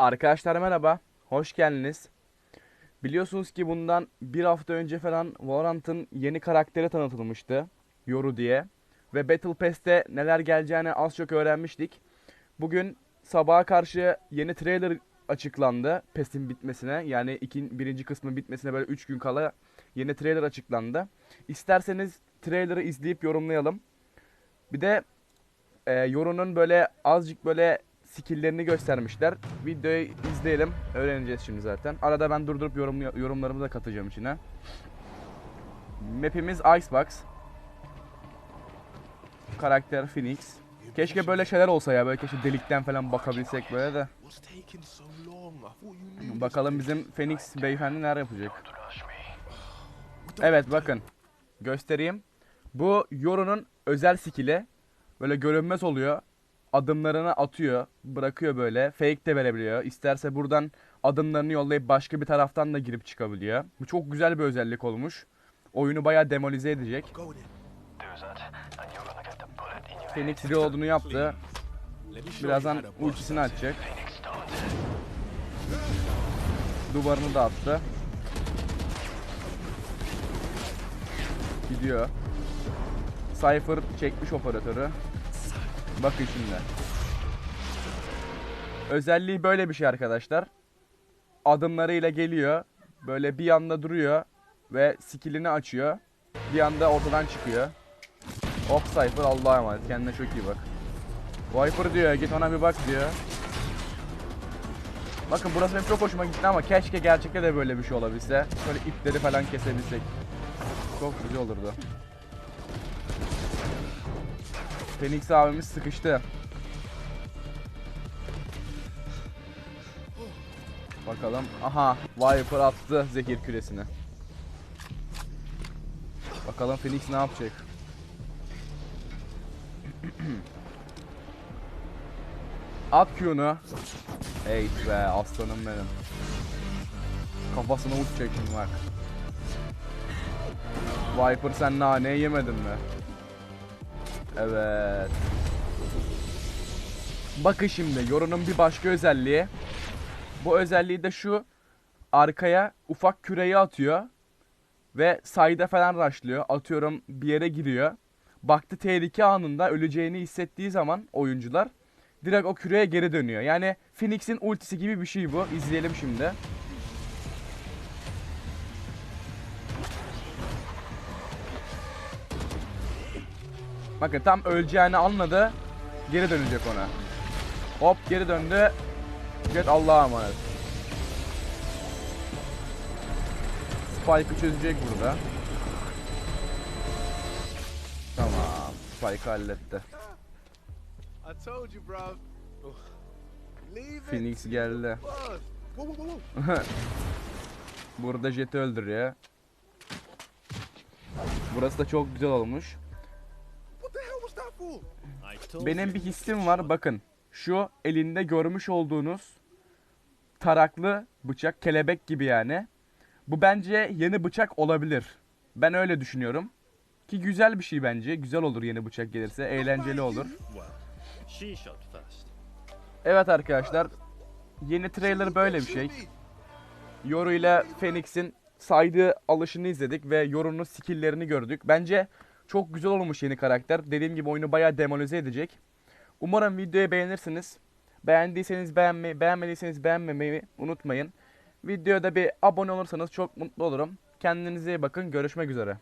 Arkadaşlar merhaba, hoş geldiniz. Biliyorsunuz ki bundan bir hafta önce falan Valorant'ın yeni karakteri tanıtılmıştı. Yoru diye. Ve Battle Pass'te neler geleceğini az çok öğrenmiştik. Bugün sabaha karşı yeni trailer açıklandı. PES'in bitmesine yani ikin, birinci kısmın bitmesine böyle 3 gün kala yeni trailer açıklandı. İsterseniz trailer'ı izleyip yorumlayalım. Bir de e, Yoru'nun böyle azıcık böyle skill'lerini göstermişler. Videoyu izleyelim. Öğreneceğiz şimdi zaten. Arada ben durdurup yorum, yorumlarımı da katacağım içine. Map'imiz Icebox. Karakter Phoenix. Keşke böyle şeyler olsa ya. Böyle keşke delikten falan bakabilsek böyle de. Bakalım bizim Phoenix beyefendi neler yapacak. Evet bakın. Göstereyim. Bu Yoru'nun özel skill'i. Böyle görünmez oluyor. Adımlarını atıyor. Bırakıyor böyle. Fake de verebiliyor. İsterse buradan adımlarını yollayıp başka bir taraftan da girip çıkabiliyor. Bu çok güzel bir özellik olmuş. Oyunu bayağı demolize edecek. Phoenix reload'unu yaptı. Birazdan ultisini bust açacak. Duvarını da attı. Gidiyor. Cypher çekmiş operatörü. Bakın şimdi. Özelliği böyle bir şey arkadaşlar. Adımlarıyla geliyor. Böyle bir anda duruyor. Ve skillini açıyor. Bir anda ortadan çıkıyor. Hop Cypher Allah'a emanet. Kendine çok iyi bak. Viper diyor git ona bir bak diyor. Bakın burası benim çok hoşuma gitti ama keşke gerçekte de böyle bir şey olabilse. Şöyle ipleri falan kesebilsek. Çok güzel olurdu. Phoenix abimiz sıkıştı. Bakalım. Aha Viper attı zehir küresini. Bakalım Phoenix ne yapacak? At Q'nu. Hey be aslanım benim. Kafasına uçacak şimdi bak. Viper sen nane yemedin mi? Evet. Bakın şimdi Yoru'nun bir başka özelliği. Bu özelliği de şu. Arkaya ufak küreyi atıyor. Ve sayda falan rushlıyor. Atıyorum bir yere giriyor. Baktı tehlike anında öleceğini hissettiği zaman oyuncular direkt o küreye geri dönüyor. Yani Phoenix'in ultisi gibi bir şey bu. İzleyelim şimdi. Bakın tam öleceğini anladı. Geri dönecek ona. Hop geri döndü. Get Allah'a emanet. Spike'ı çözecek burada. Tamam. Spike'ı halletti. Phoenix geldi. Burada Jet'i öldürüyor. Burası da çok güzel olmuş. Benim bir hissim var bakın. Şu elinde görmüş olduğunuz taraklı bıçak, kelebek gibi yani. Bu bence yeni bıçak olabilir. Ben öyle düşünüyorum. Ki güzel bir şey bence. Güzel olur yeni bıçak gelirse. Eğlenceli olur. Evet arkadaşlar. Yeni trailer böyle bir şey. Yoru ile Phoenix'in saydığı alışını izledik ve Yoru'nun skill'lerini gördük. Bence çok güzel olmuş yeni karakter. Dediğim gibi oyunu bayağı demolize edecek. Umarım videoyu beğenirsiniz. Beğendiyseniz beğenmeyi, beğenmediyseniz beğenmemeyi unutmayın. Videoda bir abone olursanız çok mutlu olurum. Kendinize iyi bakın. Görüşmek üzere.